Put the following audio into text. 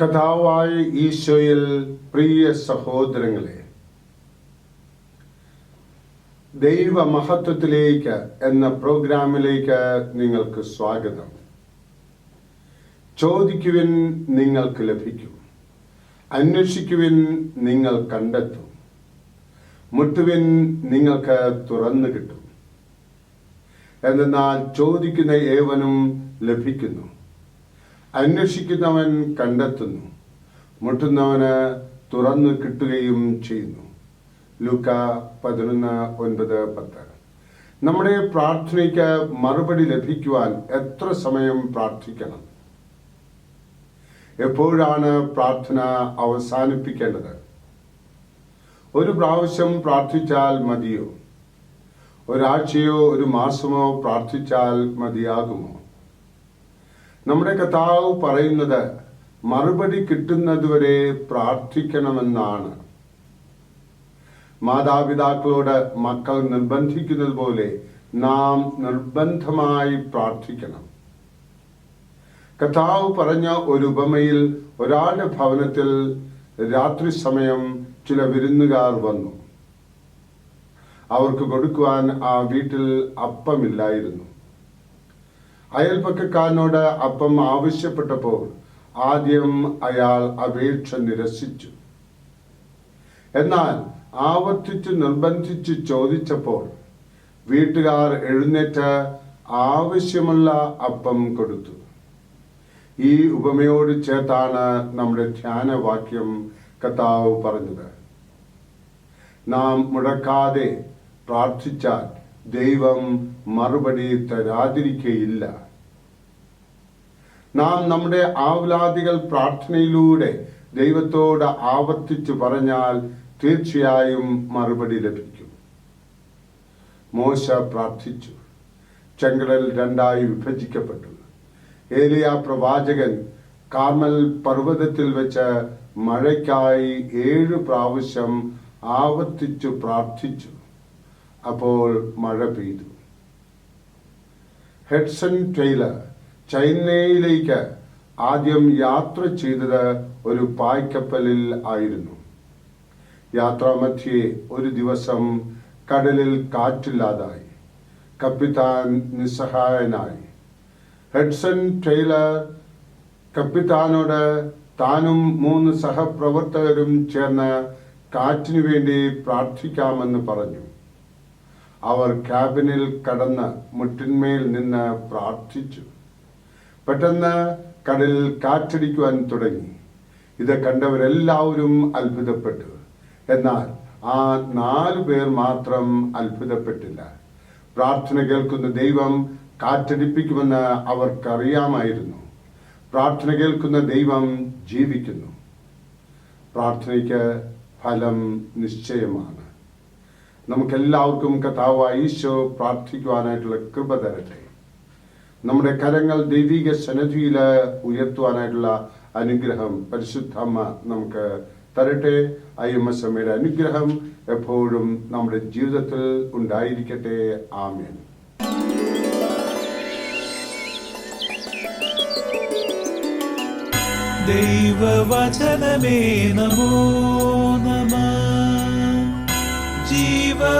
കഥാവായ ഈശോയിൽ പ്രിയ സഹോദരങ്ങളെ ദൈവമഹത്വത്തിലേക്ക് എന്ന പ്രോഗ്രാമിലേക്ക് നിങ്ങൾക്ക് സ്വാഗതം. ചോദിക്കുവിൻ നിങ്ങൾക്ക് ലഭിക്കും. അന്വേഷിക്കുവിൻ നിങ്ങൾ കണ്ടെത്തും. മുട്ടുവിൻ നിങ്ങൾക്ക് തുറന്നു കിട്ടും. എന്നാൽ ചോദിക്കുന്ന ഏവനും ലഭിക്കുന്നു. അന്വേഷിക്കുന്നവൻ കണ്ടെത്തുന്നു. മുട്ടുന്നവന് തുറന്നു കിട്ടുകയും ചെയ്യുന്നു. ലൂക്ക പതിനൊന്ന് ഒൻപത് പത്ത്. നമ്മുടെ പ്രാർത്ഥനയ്ക്ക് മറുപടി ലഭിക്കുവാൻ എത്ര സമയം പ്രാർത്ഥിക്കണം? എപ്പോഴാണ് പ്രാർത്ഥന അവസാനിപ്പിക്കേണ്ടത്? ഒരു പ്രാവശ്യം പ്രാർത്ഥിച്ചാൽ മതിയോ? ഒരാഴ്ചയോ ഒരു മാസമോ പ്രാർത്ഥിച്ചാൽ മതിയാകുമോ? നമ്മുടെ കഥാവ് പറയുന്നത് മറുപടി കിട്ടുന്നതുവരെ പ്രാർത്ഥിക്കണമെന്നാണ്. മാതാപിതാക്കളോട് മക്കൾ നിർബന്ധിക്കുന്നത് പോലെ നാം നിർബന്ധമായി പ്രാർത്ഥിക്കണം. കഥാവ് പറഞ്ഞ ഒരു ഉപമയിൽ ഒരാളുടെ ഭവനത്തിൽ രാത്രി സമയം ചില വിരുന്നുകാർ വന്നു. അവർക്ക് കൊടുക്കുവാൻ ആ വീട്ടിൽ അപ്പമില്ലായിരുന്നു. അയൽപക്കക്കാരനോട് അപ്പം ആവശ്യപ്പെട്ടപ്പോൾ ആദ്യം അയാൾ അപേക്ഷ നിരസിച്ചു. എന്നാൽ ആവർത്തിച്ചു നിർബന്ധിച്ചു ചോദിച്ചപ്പോൾ വീട്ടുകാർ എഴുന്നേറ്റ് ആവശ്യമുള്ള അപ്പം കൊടുത്തു. ഈ ഉപമയോട് ചേർത്താണ് നമ്മുടെ ധ്യാനവാക്യം കർത്താവ് പറഞ്ഞത്. നാം മുടക്കാതെ പ്രാർത്ഥിച്ചാൽ ദൈവം മറുപടി തരാതിരിക്കയില്ല. നാം നമ്മുടെ ആവലാദികൾ പ്രാർത്ഥനയിലൂടെ ദൈവത്തോട് ആവർത്തിച്ചു പറഞ്ഞാൽ തീർച്ചയായും മറുപടി ലഭിക്കും. മോശ പ്രാർത്ഥിച്ചു. ചെങ്കടൽ രണ്ടായി വിഭജിക്കപ്പെട്ടു. ഏലിയ പ്രവാചകൻ കാർമൽ പർവതത്തിൽ വെച്ച് മഴയ്ക്കായി ഏഴു പ്രാവശ്യം ആവർത്തിച്ചു പ്രാർത്ഥിച്ചു. അപ്പോൾ മഴ പെയ്തു. ഹെഡ്സൺ ടൈലർ ചൈനയിലേക്ക് ആദ്യം യാത്ര ചെയ്തത് ഒരു പായ്ക്കപ്പലിൽ ആയിരുന്നു. യാത്രാമധ്യേ ഒരു ദിവസം കടലിൽ കാറ്റില്ലാതായി. കപ്പിത്താൻ നിസ്സഹായനായി. ഹെഡ്സൺ ടൈലർ കപ്പിത്താനോട് താനും മൂന്ന് സഹപ്രവർത്തകരും ചേർന്ന് കാറ്റിനു വേണ്ടി പ്രാർത്ഥിക്കാമെന്ന് പറഞ്ഞു. അവർ ക്യാബിനിൽ കടന്ന് മുട്ടിന്മേൽ നിന്ന് പ്രാർത്ഥിച്ചു. പെട്ടെന്ന് കടലിൽ കാറ്റടിക്കുവാൻ തുടങ്ങി. ഇത് കണ്ടവരെല്ലാവരും അത്ഭുതപ്പെട്ടു. എന്നാൽ ആ നാലു പേർ മാത്രം അത്ഭുതപ്പെട്ടില്ല. പ്രാർത്ഥന കേൾക്കുന്ന ദൈവം കാറ്റടിപ്പിക്കുമെന്ന് അവർക്കറിയാമായിരുന്നു. പ്രാർത്ഥന കേൾക്കുന്ന ദൈവം ജീവിക്കുന്നു. പ്രാർത്ഥനയ്ക്ക് ഫലം നിശ്ചയമാണ്. നമുക്കെല്ലാവർക്കും കഥാവ ഈശോ പ്രാർത്ഥിക്കുവാനായിട്ടുള്ള കൃപ തരട്ടെ. നമ്മുടെ കരങ്ങൾ ദൈവിക സന്നദ്ധിയിൽ ഉയർത്തുവാനായിട്ടുള്ള അനുഗ്രഹം പരിശുദ്ധമ്മ നമുക്ക് തരട്ടെ. ഐ എം എസ് അനുഗ്രഹം എപ്പോഴും നമ്മുടെ ജീവിതത്തിൽ ഉണ്ടായിരിക്കട്ടെ. ആമേൻ. ദൈവവചനമേ നമോ നമ.